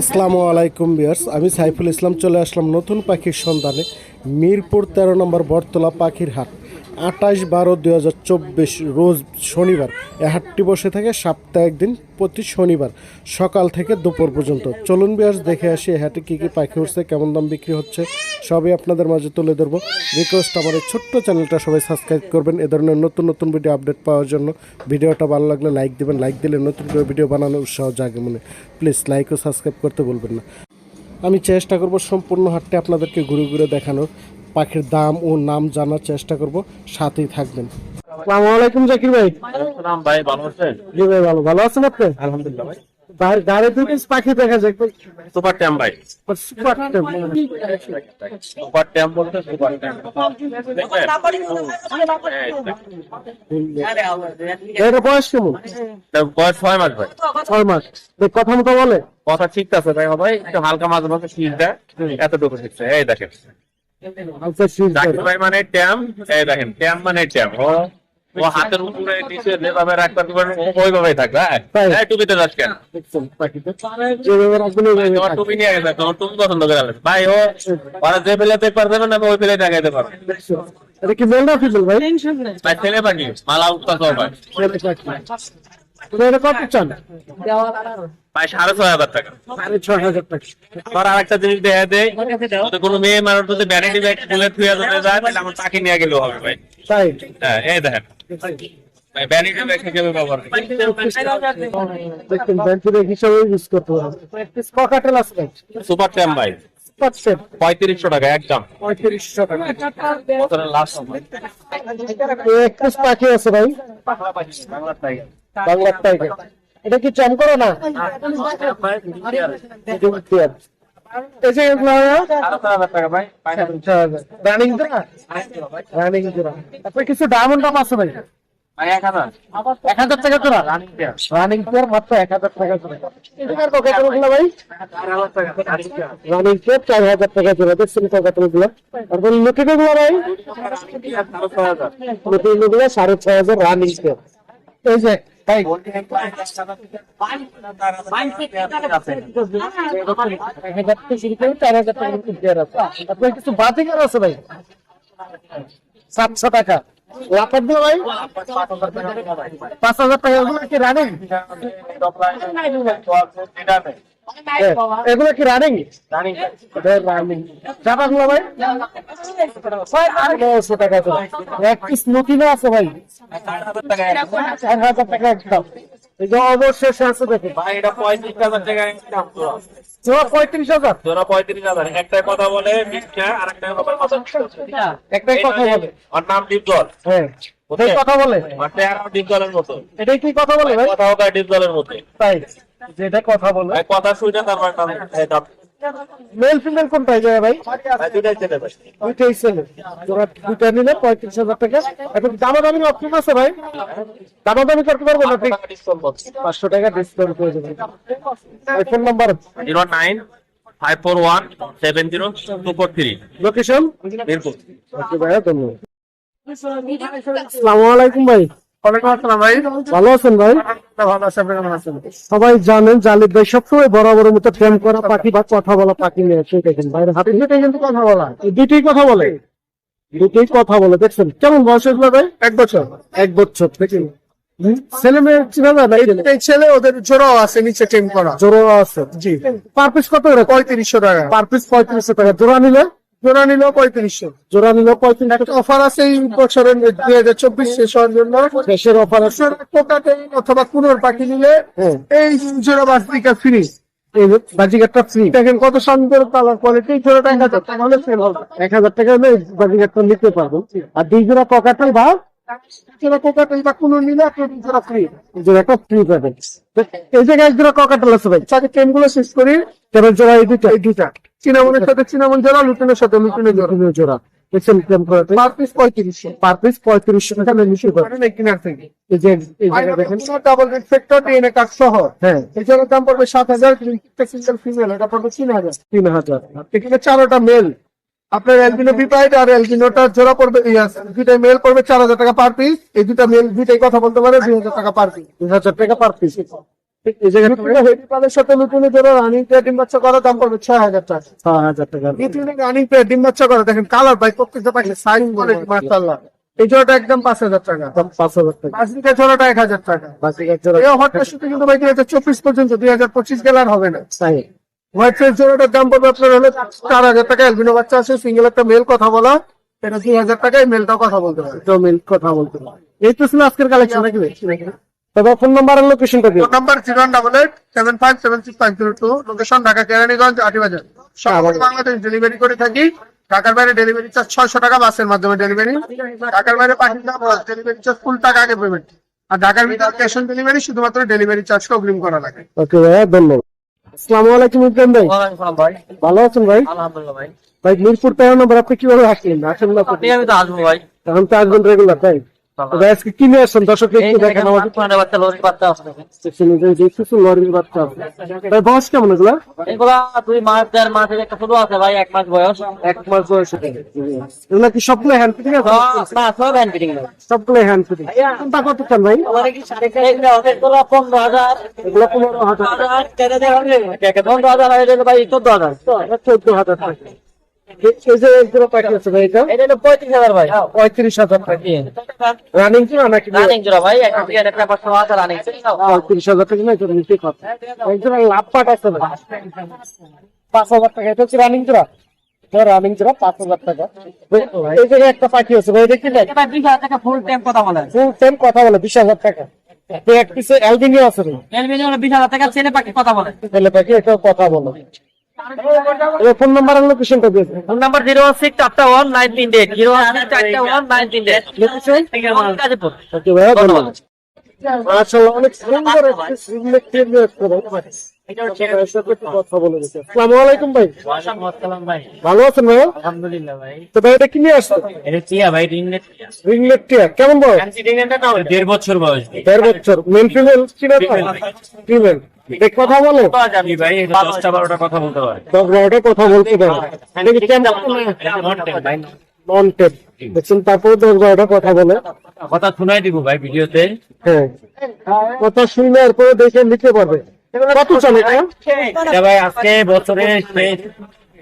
আসসালামু আলাইকুম বিয়ার্স আমি সাইফুল ইসলাম চলে আসলাম নতুন পাখির সন্ধানে। মিরপুর তেরো নম্বর বটতলা পাখির হাট। আঠাশ বারো দুই হাজার চব্বিশ রোজ শনিবার। এ হাটটি বসে থাকে সাপ্তাহিক দিন প্রতি শনিবার সকাল থেকে দুপুর পর্যন্ত। চলুন বিয়ার্স দেখে আসি এ হাটে কী কী পাখি উঠছে, কেমন দাম বিক্রি হচ্ছে, সবই আপনাদের মাঝে তুলে ধরবো। রিকোয়েস্ট আমার এই ছোট্ট চ্যানেলটা সবাই সাবস্ক্রাইব করবেন। এ ধরনের নতুন নতুন ভিডিও আপডেট পাওয়ার জন্য ভিডিওটা ভালো লাগলে লাইক দেবেন। লাইক দিলে নতুন করে ভিডিও বানানোর উৎসাহ জাগে মনে। প্লিজ লাইক ও সাবস্ক্রাইব করতে বলবেন না। আমি চেষ্টা করব সম্পূর্ণ হাটটি আপনাদেরকে ঘুরে ঘুরে দেখানোর। পাখির দাম ও নাম জানার চেষ্টা করব সাথেই থাকবেন। আসসালামু আলাইকুম জাকির ভাই। ভাই ভালো আছেন? জি ভাই ভালো। ভালো আছেন আপনি? আলহামদুলিল্লাহ ভাই। গাড়ি দুটো পাখি দেখা যায়। সুপার ট্যাম ভাই। সুপার সুপার ট্যাম বলতে সুপার ট্যাম। বয়স কেমন? বয়স ছয় মাস ভাই। ছয় মাস। কথা মতো বলে। কথা ঠিক আছে ভাই ভাই একটু হালকা মাঝে মাঝে শীষ দেয়। এতটুকু শিখছে এই দেখেন। ভাই মানে ট্যাম। এই দেখেন ট্যাম মানে ট্যাম। ও হাতের উপরে নিচে যেভাবে রাখতে পারবেন ওইভাবেই থাকবে হ্যাঁ? টুপিতে যাস কেন? যেভাবে রাখবেন ওইভাবে তোমার থাকবে। টুপি নিয়ে গেছে তোমার টুপি পছন্দ করে ভাই ও ওরা যে ফেলেতে পারবে না ওই ফেলে দেখাইতে পারব। এটা কি মেল না ফিমেল ভাই? ভাই ছেলে পাখি মালা ভাই আরেকটা জিনিস দেখা দেয় কোনো মেয়ে মানুষ যদি ভ্যানিটি ব্যাগ খুলে থুয়ে যদি যায় তাহলে আমার চাকরি নিয়ে গেলেও হবে ভাই। তাই? হ্যাঁ এই দেখেন। ভ্যানিটি ব্যাগ হিসেবে ব্যবহার হিসাবে ইউজ করতে সুপার ট্যাম ভাই পঁয়ত্রিশশো টাকা একদম পঁয়ত্রিশশো টাকা লাস্ট একটু পাখি আছে ভাই বাংলার টাইগার এটা কি চাম করো না এই যে টাকা ভাই রানিং রানিং তারপরে কিছু ডায়মন্ড দাম আছে ভাই। ভাই এক হাজার। টাকা তোরা রানিং পেয়ার মাত্র এক হাজার টাকা জোড়া। এটার ককাটেলগুলো ভাই। চার হাজার টাকা রানিং পেয়ার রানিং পেয়ার চার হাজার টাকা জোড়া। দেখছেন ককাটেলগুলো তারপর লুটিনো গুলো ভাই? সাড়ে ছয় হাজার। গুলো সাড়ে ছয় হাজার রানিং পেয়ার এই যে ভাই এক হাজার থেকে শুরু করে চার হাজার টাকার মধ্যে পেয়ার আছে তারপরে কিছু বাতিকার আছে ভাই সাতশো টাকা। লাফার দিল ভাই পাঁচ হাজার টাকা। ওগুলো কি রানিং? এগুলো কি রানিং রানিং চাপাগুলো ভাই? নশো টাকা করে এক পিস নতুনও আছে ভাই। চার হাজার টাকা একদম। অবশেষে আছে দেখুন। ভাই এটা পঁয়ত্রিশ হাজার টাকা একদম জোড়া পঁয়ত্রিশ হাজার? তোরা পঁয়ত্রিশ হাজার। একটা কথা বলে মিথ্যা আর একটা কথা কথা একটাই কথা বলে। ওর নাম ডিপজল। হ্যাঁ। ওটাই কথা বলে। ডিপজলের মতো। এটাই কি কথা বলে কথা ডিপজলের মতো। তাই। যেটা কথা বলে। ভাই কথা শুনে তারপর নাম দাম মেল ফিমেল কোনটাই যায় ভাই? ভাই ছেলে ভাই। দুইটাই ছেলে। জোড়া দুইটা নিলে পঁয়ত্রিশ হাজার টাকা। এখন দামাদামি অপশন আছে ভাই? দামাদামি করতে পারব না পাঁচশো টাকা ডিসকাউন্ট করে দেবেন phone number zero nine five four one seven zero two four three. Location Mirpur. Okay ভাইয়া ধন্যবাদ। আসসালামু আলাইকুম ভাই। ভালো আছেন ভাই? সবাই জানেন জালিদ ভাই সবসময় বরাবরের মতো প্রেম করা পাখি বা কথা বলা পাখি নিয়ে এসে দেখেন হাতে। দুটোই কিন্তু কথা বলা। দুটোই কথা বলে? দুটোই কথা বলে দেখছেন? কেমন বয়স হয়েছিল ভাই? এক বছর। এক বছর দেখেন। ছেলে মেয়ে চিনা ছেলে? ওদের জোড়াও আছে নিচে টিম করা। আছে? জি। পার পিস কত করে? পঁয়ত্রিশশো টাকা। পার পিস পঁয়ত্রিশশো টাকা। জোড়া নিলে? জোড়া নিল পঁয়ত্রিশশো। জোড়া নিল পঁয়ত্রিশ অফার আছে এই বছরের দুই হাজার চব্বিশ শেষ হওয়ার জন্য। শেষের অফার আছে। অথবা কুনোর পাখি নিলে হ্যাঁ। এই জোড়া বাসদিকা ফ্রি বাজিগারটা ফ্রি দেখেন কত সুন্দর কালার কোয়ালিটি জোড়াটা এক হাজার টাকা হলে সেল হবে। এক হাজার টাকা হলে বাজিগারটা নিতে পারব। আর দুই জোড়া পকাটাল বা এই জোড়া জায়গায় জোড়া পকাটাল আছে ভাই সাথে টেমগুলো শেষ করি তেরো জোড়া এই দুটা চিনামনের সাথে চিনামন জোড়া লুটিনের সাথে লুটিনের জোড়া। জোড়া চারোটা মেল আপনার এলবিনো বিপাইড আর এলবিনোটা জোড়া পড়বে দুইটাই মেল পড়বে চার হাজার টাকা পার পিস এই দুইটা মেল দুইটাই কথা বলতে পারে দুই হাজার টাকা পার পিস দুই হাজার টাকা পার পিস এই জায়গাটা সাথে লুটিনে রানিং পেয়ার ডিম বাচ্চা করা দাম পড়বে ছয় হাজার টাকা। ছয় হাজার টাকা। লুটিনে রানিং পেয়ার ডিম বাচ্চা করা দেখেন কালার ভাই প্রত্যেকটা পাখি সাইজ কোয়ালিটি মাশাআল্লাহ। এই জোড়াটা একদম পাঁচ হাজার টাকা। পাঁচ হাজার টাকা। লিটার জোড়াটা এক হাজার টাকা। বাকি এক জোড়া এই শুধু কিন্তু ভাই দুই হাজার চব্বিশ পর্যন্ত দুই হাজার পঁচিশ গেলে আর হবে না। হোয়াইট ফেস জোড়াটার দাম পড়বে আপনার হলে চার হাজার টাকা এলবিনো বাচ্চা আছে সিঙ্গেল একটা মেল কথা বলা এটা দুই হাজার টাকায় মেলটাও কথা বলতে পারে জমিন কথা বলতে পারি। এই তো ছিল আজকের কালেকশন নাকি তবে ফোন নাম্বার আর লোকেশনটা দিও। Phone number zero double eight seven five seven six five zero two location Dhaka Keraniganj Atibazar. সর্বদা বাংলাদেশ ডেলিভারি করে থাকি। ঢাকার বাইরে ডেলিভারি চার্জ ছয়শো টাকা বাসের মাধ্যমে ডেলিভারি ঢাকার বাইরে পাঠিয়ে ডেলিভারি চার্জ ফুল টাকা আগে পেমেন্ট আর ঢাকার ভিতরে ক্যাশ অন ডেলিভারি শুধুমাত্র ডেলিভারি চার্জটা অগ্রিম করা লাগে। ওকে ভাইয়া ধন্যবাদ। আসসালামু আলাইকুম ইব্রাহিম ভাই। ভাই। ভালো আছেন ভাই? আলহামদুলিল্লাহ ভাই। ভাই মিরপুর তেরো নম্বর আপনি কীভাবে আসলেন? আসেন না আপনি। আমি তো আসব ভাই। এখন তো আসবেন রেগুলার তাই? ভাই আজকে কিনে আসছেন? দর্শক একটু দেখেন আমাদের। পুরানো বাচ্চা আছে। দেখেন। সেকশনে যে দেখতেছি লরির বাচ্চা আছে। ভাই বয়স কেমন এগুলা? এগুলা দুই মাস দেড় মাসের একটা ছোট আছে ভাই এক মাস বয়স। এক মাস বয়স এগুলা কি সবগুলো হ্যান্ড ফিটিং আছে? না সব হ্যান্ড ফিটিং সবগুলো হ্যান্ড ফিটিং কোনটা কত চান ভাই? এগুলো পনেরো হাজার। এগুলো পনেরো হাজার। পনেরো ভাই চোদ্দ হাজার। চোদ্দ হাজার। পঁয়ত্রিশ হাজার রানিং নাকি রানিং জোড়া ভাই পঁয়ত্রিশ হাজার টাকা নিতে কথা লাভ পাট আছে পাঁচ হাজার টাকা এটা হচ্ছে রানিং জোড়া। রানিং জোড়া পাঁচ হাজার টাকা। এই জায়গায় একটা পাখি আছে ভাই দেখি ফুল টাইম কথা বলে। ফুল টাইম কথা বলে বিশ হাজার টাকা। এক পিসে আছে বিশ হাজার টাকা ছেলে পাখি কথা বলে। তাহলে পাখি এটা কথা বলো। ফোন নাম্বার লোকেশনটা দিয়ে। ফোন নাম্বার জিরো সিক্স চারটা ওয়ান নাইন তিন ডেট জিরো চারটা ওয়ান নাইন তিন ডেট গাজীপুর। ওকে ভাইয়া ধন্যবাদ। ধন্যবাদ মাশাআল্লাহ অনেক সুন্দর একটি একটু কথা বলে দিতে। আসসালামু আলাইকুম ভাই। ভাই। ভালো আছেন ভাইয়া আলহামদুলিল্লাহ ভাই। তো ভাই এটা কি নিয়ে আসছো এটা টিয়া ভাই রিংনেট রিংলেট টিয়ার কেমন বয়স? দেড় বছর বয়স দেড় বছর। মেল ফিমেল চিনা তো ফিমেল কথা বলো। ভাই দশটা বারোটা কথা বলতে পারে। দশ বারোটা কথা বলতে পারো। এটা নন টেপ দেখছেন তারপরে দশ বারোটা কথা বলে। কথা শোনাই দিব ভাই ভিডিওতে। হ্যাঁ। কথা শুনে এরপরে দেখে নিতে পারবে। কত চলে এটা এটা ভাই আজকে বছরের শেষ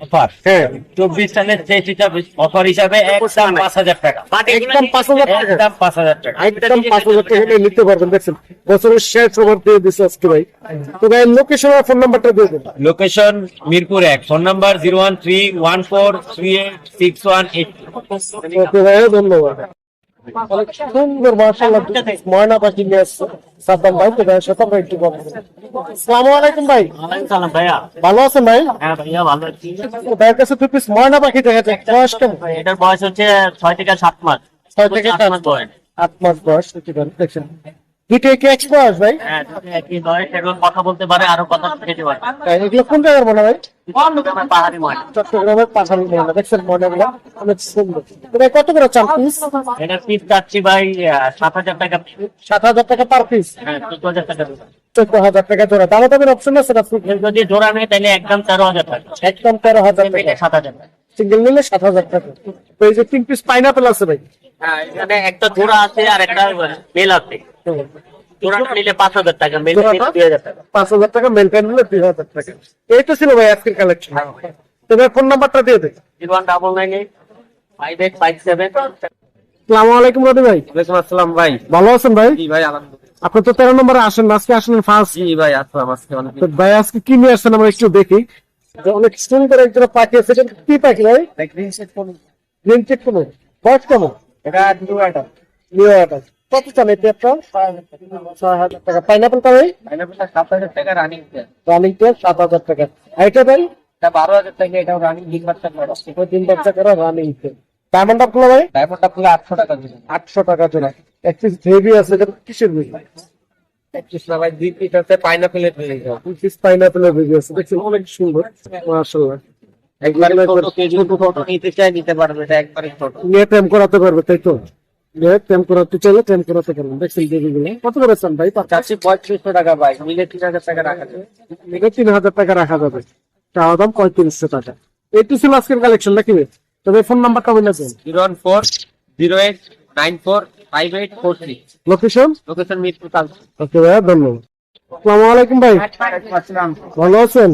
অফার হ্যাঁ। চব্বিশ সালের শেষ হিসাবে অফার হিসাবে একদম পাঁচ হাজার টাকা। একদম পাঁচ হাজার টাকা। একদম পাঁচ হাজার টাকা। একদম পাঁচ হাজার টাকা নিতে পারবেন দেখছেন? বছরের শেষ ওভার দিয়ে দিচ্ছে আজকে ভাই। তো ভাই লোকেশন আর ফোন নাম্বারটা দিয়ে দেন। লোকেশন মিরপুর এক। Phone number zero one three one four three eight six one eight okay ভাই ধন্যবাদ। সুন্দর মার্শাল্লাহ ময়না পাখি নিয়ে আসছে। সাদ্দাম ভাই তো ভাইয়ের সাথে আমরা একটু কথা সালাম আলাইকুম ভাই। সালাম ভাইয়া। ভালো আছেন ভাই? হ্যাঁ ভাইয়া ভালো আছি। ভাইয়ের কাছে দু পিস ময়না পাখি দেখা যায় বয়স কেমন? এটার বয়স হচ্ছে ছয় থেকে সাত মাস। ছয় থেকে সাত মাস বয়স। আট মাস বয়স দেখছেন। দুইটাই কি এক্স ভাই? হ্যাঁ একই এবং কথা বলতে পারে আরও কথা পারে। তাই এগুলো কোন জায়গার মনে ভাই? পাহাড়ি ময়না চট্টগ্রামের পাঠান ময়না দেখছেন ময়নাগুলো অনেক সুন্দর। তো কত করে চান পিস এটার পিস চাচ্ছি ভাই সাত হাজার টাকা সাত হাজার টাকা পার পিস হ্যাঁ চোদ্দ হাজার টাকা চোদ্দ হাজার টাকা জোড়া। দামা দামের অপশন আছে যদি জোড়া নেয় তাহলে একদম তেরো হাজার টাকা। একদম তেরো হাজার টাকা। এটা সাত হাজার টাকা। সিঙ্গেল নিলে সাত হাজার টাকা। তো এই যে তিন পিস পাইনাপেল আছে ভাই? হ্যাঁ এখানে একটা জোড়া আছে আর একটা মেল আছে। পাঁচ হাজার টাকা মেল জোড়াটা? দুই হাজার টাকা। পাঁচ হাজার টাকা মেনটেন নিলে দুই হাজার টাকা। এই তো ছিল ভাই আজকের কালেকশন তো ফোন নাম্বারটা দিয়ে দেন zero one double nine eight five eight five seven সালামু আলাইকুম রবি ভাই। ওয়ালাইকুম আসসালাম ভাই। ভালো আছেন ভাই? জি ভাই আলহামদুলিল্লাহ। আপনি তো তেরো নম্বরে আসেন আজকে আসলেন ফার্স্ট জি ভাই আজকে অনেক তো ভাই আজকে কি নিয়ে আসছেন আমরা একটু দেখি। অনেক সুন্দর একজন পাখি আছে এটা কি পাখি ভাই? গ্রিন সেট কোন। গ্রিন চেক কোনো। বয়স কেমন? এটা নিউ আইটেম নিউ এটা কত চান এই পেয়ারটা ছয় হাজার টাকা। ভাই? পাইনাপেলটা সাত হাজার টাকা রানিং রানিং পেয়ার সাত হাজার টাকা। আর এটা ভাই? এটা বারো হাজার টাকা এটাও রানিং ডিম বাচ্চা করে। তিন বাচ্চা করে রানিং পেয়ার ডায়মন্ড ভাই। পুরো আটশো টাকা আটশো টাকা জোড়া। এক পিস হেভি আছে এটা কিসের বই না ভাই দুই পিস আছে পাইনাপেলের পিস পাইনাপেলের বেবি আছে। দেখছেন অনেক সুন্দর। মাশাআল্লাহ। একবারে ছোট কেজি ছোট নিতে চাই নিতে পারবে এটা একবারে ছোট। নিয়ে টেম করাতে পারবে তাই তো? নিয়ে করাতে চাইলে টেম করাতে পারবেন দেখছেন বেবিগুলো কত করে চান ভাই? চাচ্ছি পঁয়ত্রিশশো টাকা ভাই মিলে তিন হাজার টাকা রাখা যাবে। এটা তিন হাজার টাকা রাখা যাবে। চাওয়া দাম পঁয়ত্রিশশো টাকা। এইটু ছিল আজকের কালেকশন নাকি তবে ফোন নাম্বারটা বলে দেন। Zero one four zero eight nine four five eight four three. Location location Mirpur okay ভাইয়া ধন্যবাদ। আসসালামু আলাইকুম ভাই। ভালো আছেন?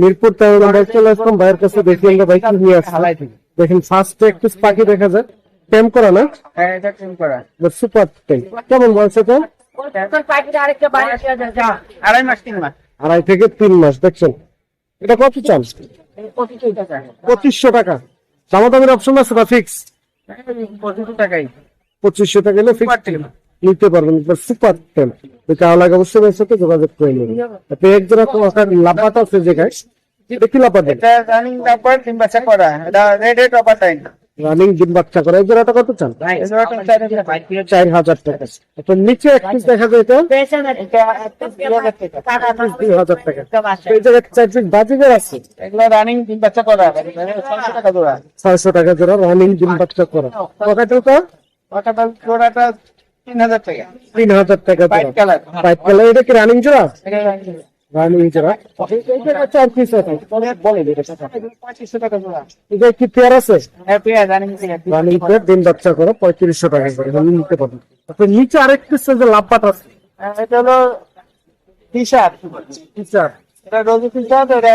মিরপুর তেরো নম্বর চলে আসলাম। ভাইয়ের কাছে ভাই কি নিয়ে আসছে। দেখেন ফার্স্ট একটু পাখি দেখা যায় টেম করা না? সুপার টেম কেমন বয়স এটা? আড়াই মাস তিন মাস। আড়াই থেকে তিন মাস দেখছেন? এটা কত চান? পঁচিশশো টাকা। দামাদামির অপশন আছে না ফিক্স পঁচিশ টাকাই পঁচিশশো টাকা হলে ফিক্স নিতে পারবেন সুপার টেম তাহলে লাগে অবশ্যই ভাইয়ের সাথে যোগাযোগ করে নেবেন। এক জোড়া লাপাটা আছে যেখানে এটা কি লাপাটা এটা রানিং তিন বাচ্চা করা এটা রেড রেড অপার টাইম রানিং ডিম বাচ্চা করে এক জোড়াটা কত চান? চার হাজার টাকা। তো নিচে একটু দেখা যায়। দুই হাজার টাকা। এই জায়গায় চার পিস বাজিগার আছে। রানিং বাচ্চা করা ছয়শো টাকা জোড়া। রানিং ডিম বাচ্চা করা। ওটা জোড়াটা তিন হাজার টাকা। তিন হাজার টাকা হোয়াইট কালার এটা কি রানিং জোড়া? রানিং টাকা হ্যাঁ রানিং রানিং পঁয়ত্রিশশো টাকা নিতে পারবেন নিচে আরেকটু যে লাভবাট আছে। হ্যাঁ, এটা হলো টি শার্ট টিচার এটা রোজি টি শার্ট এটা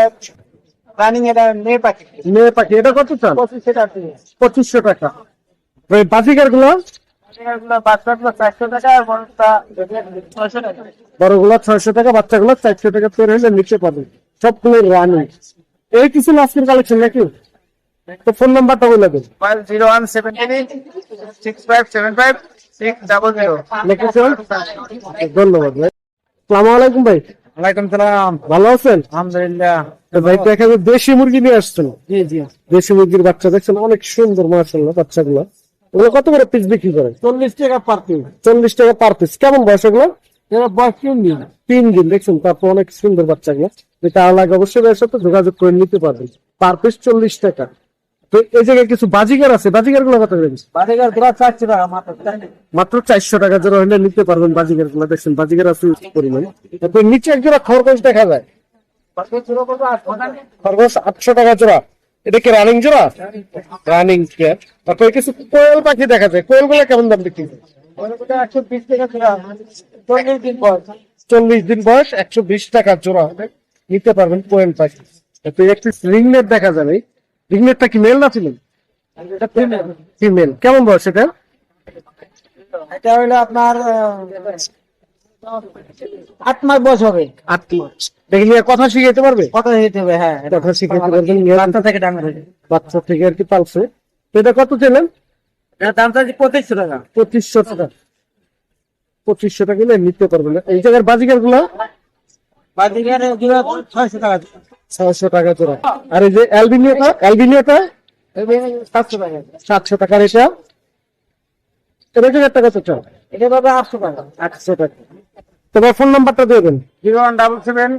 রানিং এটা মেয়ে পাখি। মেয়ে পাখি এটা কত চান? পঁচিশশো টাকা। পঁচিশশো টাকা। বাজিকারগুলো এগুলো বাচ্চাগুলো চারশো টাকা আর বড়টা ছয়শো টাকা বড়গুলো ছয়শো টাকা বাচ্চা গুলো চারশো টাকা পের হলে নিতে পারবেন সবগুলো রানিং এই কিছু আজকের কালেকশন নাকি? তো ফোন নাম্বারটা বলে দেন। Zero one seven six five seven five six double zero ধন্যবাদ ভাই। সালাম আলাইকুম ভাই। ওয়ালাইকুম সালাম। ভালো আছেন? আলহামদুলিল্লাহ। ভাই দেখা যায় দেশি মুরগি নিয়ে আসছেন। জি জি। দেশি মুরগির বাচ্চা দেখছেন অনেক সুন্দর মাশাল্লাহ বাচ্চাগুলো। ওগুলো কত করে পিস বিক্রি করেন চল্লিশ টাকা পার পিস চল্লিশ টাকা পার পিস কেমন বয়স এগুলো? এরা বয়স তিন দিন। তিন দিন। দেখছেন তারপর অনেক সুন্দর বাচ্চাগুলো। যেটা লাগে অবশ্যই এর সাথে যোগাযোগ করে নিতে পারবেন। পার পিস চল্লিশ টাকা। তো এই জায়গায় কিছু বাজিগার আছে? বাজিগারগুলো কত দিচ্ছে? বাজারগুলা চারশো টাকা মাত্র। চারশো টাকা জোড়া হলে নিতে পারবেন বাজিগারগুলো দেখছেন বাজিগার আছে পরিমাণে। তারপর নিচে এক জোড়া খরগোশ দেখা যায়। খরগোশ আটশো টাকা জোড়া। এটা কি রানিং জোড়া? রানিং তারপরে কিছু কোয়েল পাখি দেখা যায়। কোয়েলগুলো কেমন দাম বিক্রি জোড়া। চল্লিশ দিন বয়স একশো বিশ টাকা জোড়া হবে। নিতে পারবেন কোয়েল পাখি। তারপরে একটি রিংনেট দেখা যাবে। রিংনেটটা কি মেল না ফিমেল ফিমেল কেমন বয়স এটা? এটা হলো আপনার আট মাস বয়স হবে। আট মাস। দেখি কথা শিখাইতে পারবে? কত হইতে হবে হ্যাঁ। কথা শিখাইতে পারবেন বাচ্চা থেকে ডাঙর হয়েছে বাচ্চা থেকে আর কি পালছে। এটা কত ছিলেন দাম চাচ্ছি পঁচিশশো টাকা। পঁচিশশো টাকা। পঁচিশশো টাকা নিলে নিতে পারবেন এই জায়গার বাজিকারগুলো বাজার ছয়শো টাকা। ছয়শো টাকা জোড়া আর এই যে অ্যালবিনিওটা অ্যালবিনিওটা সাতশো টাকা। সাতশো টাকার এটা? এটা টাকা তো এটা পাবে আটশো টাকা। আটশো টাকা। তোমার ফোন নাম্বারটা দিয়ে দেন। Zero one double seven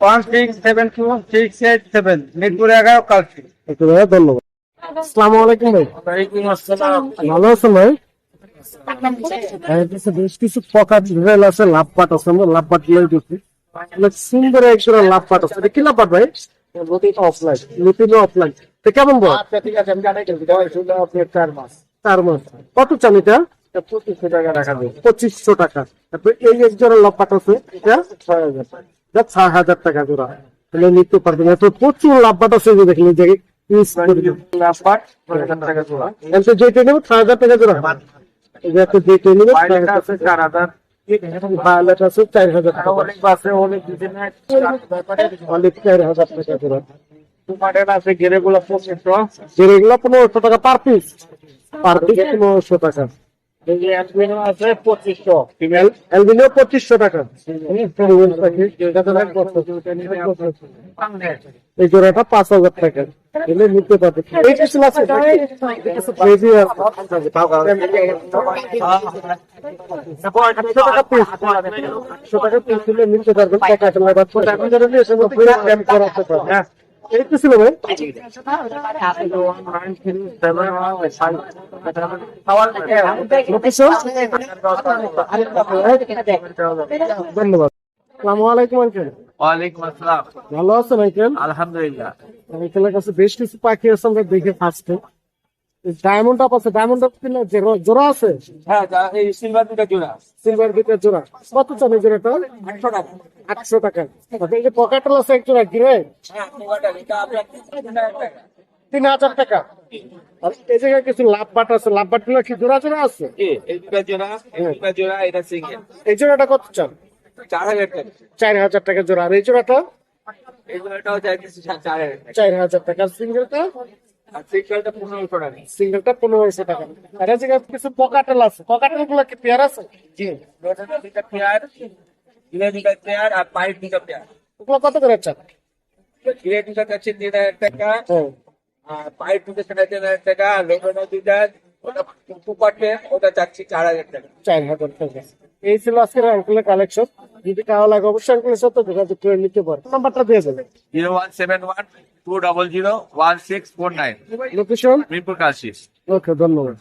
one six seven two six eight seven Mirpur এগারো কালচি ধন্যবাদ। আসসালামু আলাইকুম ভাই। ওয়ালাইকুম আসসালাম ভালো আছেন ভাই? বেশ কিছু পকার রেল আছে লাভ পাট আছে আমরা লাভ পাট লই দিচ্ছি। অনেক সুন্দর একজোড়া লাভ পাট আছে। এটা কি লাভ পাট ভাই অফলাইন লুটিনো অফলাইন তো কেমন বল? আচ্ছা ঠিক আছে আমি জানাই দেবো দেওয়া শুধু আপনি চার মাস। চার মাস। কত চান এটা? পঁচিশশো টাকা রাখা দেবো পঁচিশশো টাকা। তারপরে এই এক জোড়া লাভ পাট আছে এটা ছয় হাজার এটা ছয় হাজার টাকা জোড়া। তাহলে নিতে পারবেন। এত প্রচুর লাভ পাট আছে যে দেখেন এই জায়গায় ইউজ ছয় হাজার টাকা জোড়া। যেটা নেবে ছয় হাজার টাকা জোড়া। এই যে একটা যেটা নেবে ছয় পাইলেট হাজার আছে চার হাজার। ভায়োলেট আছে চার হাজার টাকা। অনেক আছে অনেক ডিজাইনের অনেক চার হাজার টাকা জোড়া। টুমাটের আছে পনেরোশো টাকা পার পিস পার পিস পনেরোশো টাকা। যে আছে পঁচিশশো। ফিমেল অ্যালবিনিও পঁচিশশো টাকা। এই জোড়াটা পাঁচ হাজার টাকা। এলে নিতে পারবে। এই কিছু আছে বেবি আছে। একশো টাকা পিস একশো টাকা পিস দিলে নিতে পারবেন টাকা ছিল ভাই। ধন্যবাদ। আসসালামু আলাইকুম আঙ্কেল ওয়ালাইকুম আসসালাম। ভালো আছেন আঙ্কেল? আলহামদুলিল্লাহ। আঙ্কেলের কাছে বেশ কিছু পাখি আছে আমরা দেখে ফার্স্টে ডায়মন্ড আপ আছে ডায়মন্ড কিনা জোড়া- আছে? হ্যাঁ এই সিলভার দুটা জোড়া। সিলভার দুটো জোড়া। কত চান এই জোড়াটা? আটশো টাকা। আটশো টাকা। আচ্ছা, এই যে পকেটল আছে এক জোড়া হ্যাঁ এটা আপনার টাকা। আর এই জায়গায় কিছু লাভ বাট আছে লাভ বাটগুলো কি জোড়া জোড়া আছে? এই দুটা জোড়া এই দুটা জোড়া এটা সিঙ্গেল এই জোড়াটা কত চান? চার হাজার টাকা। জোড়া। আর এই জোড়াটা? এই জোড়াটাও চাইতেছি চার হাজার টাকা। সিঙ্গেলটা সিঙ্গেলটা পনেরোশো টাকা সিঙ্গেলটা পনেরোশো টাকা আর এই জায়গায় কিছু পকাটেল আছে। পকাটেলগুলো কি পেয়ার আছে? জি। রোটাটা পেয়ার দুটা পেয়ার আর পাইপ দুটা পেয়ার ওগুলো কত করে চান? তিন হাজার টাকা। হ্যাঁ আর পাইপ দুটো সাড়ে তিন হাজার টাকা। আর ওটা টুপাটে ওটা চাচ্ছি চার হাজার টাকা। চার হাজার টাকা। এই ছিল আজকের আঙ্কেলের কালেকশন যদি কারও লাগে অবশ্যই আঙ্কেলের সাথে যোগাযোগ করে নিতে পারে নাম্বারটা দিয়ে দেবেন। Zero one seven one two double zero one six four nine. Location Mirpur Kashi okay ধন্যবাদ।